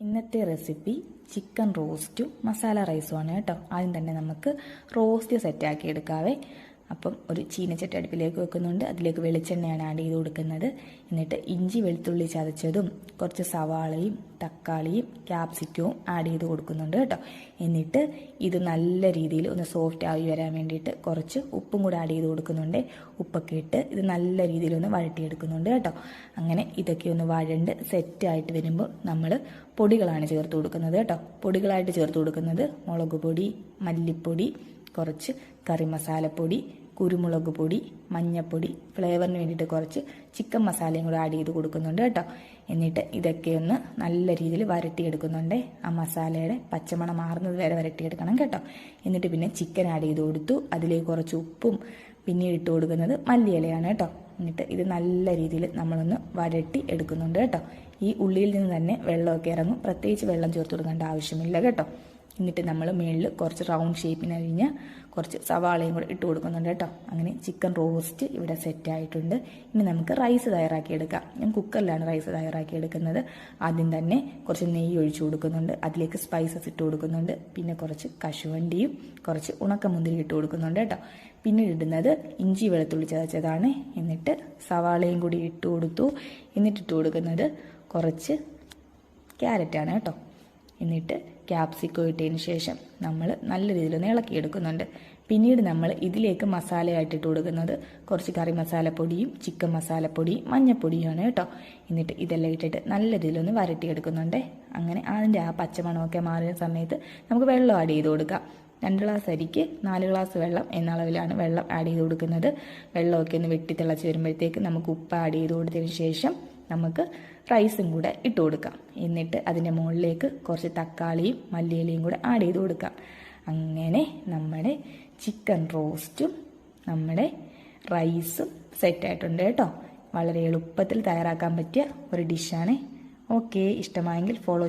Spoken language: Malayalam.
ഇന്നത്തെ റെസിപ്പി ചിക്കൻ റോസ്റ്റും മസാല റൈസുമാണ് കേട്ടോ. ആദ്യം തന്നെ നമുക്ക് റോസ്റ്റ് സെറ്റാക്കി എടുക്കാവേ. അപ്പം ഒരു ചീനച്ചട്ടി അടുപ്പിലേക്ക് വെക്കുന്നുണ്ട്. അതിലേക്ക് വെളിച്ചെണ്ണയാണ് ആഡ് ചെയ്ത് കൊടുക്കുന്നത്. എന്നിട്ട് ഇഞ്ചി വെളുത്തുള്ളി ചതച്ചതും കുറച്ച് സവാളയും തക്കാളിയും ക്യാപ്സിക്കവും ആഡ് ചെയ്ത് കൊടുക്കുന്നുണ്ട് കേട്ടോ. എന്നിട്ട് ഇത് നല്ല രീതിയിൽ ഒന്ന് സോഫ്റ്റ് ആയി വരാൻ വേണ്ടിയിട്ട് കുറച്ച് ഉപ്പും കൂടെ ആഡ് ചെയ്ത് കൊടുക്കുന്നുണ്ട്. ഉപ്പൊക്കെ ഇട്ട് ഇത് നല്ല രീതിയിൽ ഒന്ന് വഴട്ടിയെടുക്കുന്നുണ്ട് കേട്ടോ. അങ്ങനെ ഇതൊക്കെ ഒന്ന് വഴണ്ട് സെറ്റായിട്ട് വരുമ്പോൾ നമ്മൾ പൊടികളാണ് ചേർത്ത് കൊടുക്കുന്നത് കേട്ടോ. പൊടികളായിട്ട് ചേർത്ത് കൊടുക്കുന്നത് മുളക് പൊടി മല്ലിപ്പൊടി കുറച്ച് കറി മസാലപ്പൊടി കുരുമുളക് പൊടി മഞ്ഞപ്പൊടി ഫ്ലേവറിന് വേണ്ടിയിട്ട് കുറച്ച് ചിക്കൻ മസാലയും കൂടെ ആഡ് ചെയ്ത് കൊടുക്കുന്നുണ്ട് കേട്ടോ. എന്നിട്ട് ഇതൊക്കെ ഒന്ന് നല്ല രീതിയിൽ വരട്ടിയെടുക്കുന്നുണ്ട്. ആ മസാലയുടെ പച്ചമണം മാറുന്നത് വരെ വരട്ടിയെടുക്കണം കേട്ടോ. എന്നിട്ട് പിന്നെ ചിക്കൻ ആഡ് ചെയ്ത് കൊടുത്തു. അതിലേക്ക് കുറച്ച് ഉപ്പും പിന്നീട് ഇട്ട് കൊടുക്കുന്നത് മല്ലിയിലയാണ് കേട്ടോ. എന്നിട്ട് ഇത് നല്ല രീതിയിൽ നമ്മളൊന്ന് വരട്ടി എടുക്കുന്നുണ്ട് കേട്ടോ. ഈ ഉള്ളിയിൽ നിന്ന് തന്നെ വെള്ളമൊക്കെ ഇറങ്ങും. പ്രത്യേകിച്ച് വെള്ളം ചേർത്ത് കൊടുക്കേണ്ട ആവശ്യമില്ല കേട്ടോ. എന്നിട്ട് നമ്മൾ മുകളിൽ കുറച്ച് റൗണ്ട് ഷേപ്പിന് അരിഞ്ഞ് കുറച്ച് സവാളയും കൂടെ ഇട്ട് കൊടുക്കുന്നുണ്ട് കേട്ടോ. അങ്ങനെ ചിക്കൻ റോസ്റ്റ് ഇവിടെ സെറ്റ് ആയിട്ടുണ്ട്. ഇനി നമുക്ക് റൈസ് തയ്യാറാക്കി എടുക്കാം. ഞാൻ കുക്കറിലാണ് റൈസ് തയ്യാറാക്കി എടുക്കുന്നത്. ആദ്യം തന്നെ കുറച്ച് നെയ്യ് ഒഴിച്ചു കൊടുക്കുന്നുണ്ട്. അതിലേക്ക് സ്പൈസസ് ഇട്ട് കൊടുക്കുന്നുണ്ട്. പിന്നെ കുറച്ച് കശുവണ്ടിയും കുറച്ച് ഉണക്കമുന്തിരി ഇട്ട് കൊടുക്കുന്നുണ്ട് കേട്ടോ. പിന്നെ ഇടുന്നത് ഇഞ്ചി വെളുത്തുള്ളി ചതച്ചതാണ്. എന്നിട്ട് സവാളയും കൂടി ഇട്ട് കൊടുത്തു. എന്നിട്ട് ഇട്ട് കൊടുക്കുന്നത് കുറച്ച് ക്യാരറ്റാണ് കേട്ടോ. എന്നിട്ട് ക്യാപ്സിക്കോ ഇട്ടതിന് ശേഷം നമ്മൾ നല്ല രീതിയിൽ ഒന്ന് ഇളക്കിയെടുക്കുന്നുണ്ട്. പിന്നീട് നമ്മൾ ഇതിലേക്ക് മസാലയായിട്ട് ഇട്ട് കൊടുക്കുന്നത് കുറച്ച് കറി മസാലപ്പൊടിയും ചിക്കൻ മസാലപ്പൊടിയും മഞ്ഞപ്പൊടിയുമാണ് കേട്ടോ. എന്നിട്ട് ഇതെല്ലാം ഇട്ടിട്ട് നല്ല രീതിയിലൊന്ന് വരട്ടിയെടുക്കുന്നുണ്ട്. അങ്ങനെ അതിന്റെ ആ പച്ചമണമൊക്കെ മാറിയ സമയത്ത് നമുക്ക് വെള്ളം ആഡ് ചെയ്ത് കൊടുക്കാം. രണ്ട് ഗ്ലാസ് അരിക്ക് നാല് ഗ്ലാസ് വെള്ളം എന്ന അളവിലാണ് വെള്ളം ആഡ് ചെയ്ത് കൊടുക്കുന്നത്. വെള്ളമൊക്കെ ഒന്ന് വെട്ടി തിളച്ച് വരുമ്പോഴത്തേക്ക് നമുക്ക് ഉപ്പ് ആഡ് ചെയ്ത് കൊടുത്തതിന് ശേഷം നമുക്ക് റൈസും കൂടെ ഇട്ട് കൊടുക്കാം. എന്നിട്ട് അതിന്റെ മുകളിലേക്ക് കുറച്ച് തക്കാളിയും മല്ലിയിലയും കൂടെ ആഡ് ചെയ്ത് കൊടുക്കാം. അങ്ങനെ നമ്മുടെ ചിക്കൻ റോസ്റ്റും നമ്മുടെ റൈസും സെറ്റായിട്ടുണ്ട് കേട്ടോ. വളരെ എളുപ്പത്തിൽ തയ്യാറാക്കാൻ പറ്റിയ ഒരു ഡിഷാണ് ഓക്കെ ഇഷ്ടമായെങ്കിൽ ഫോളോ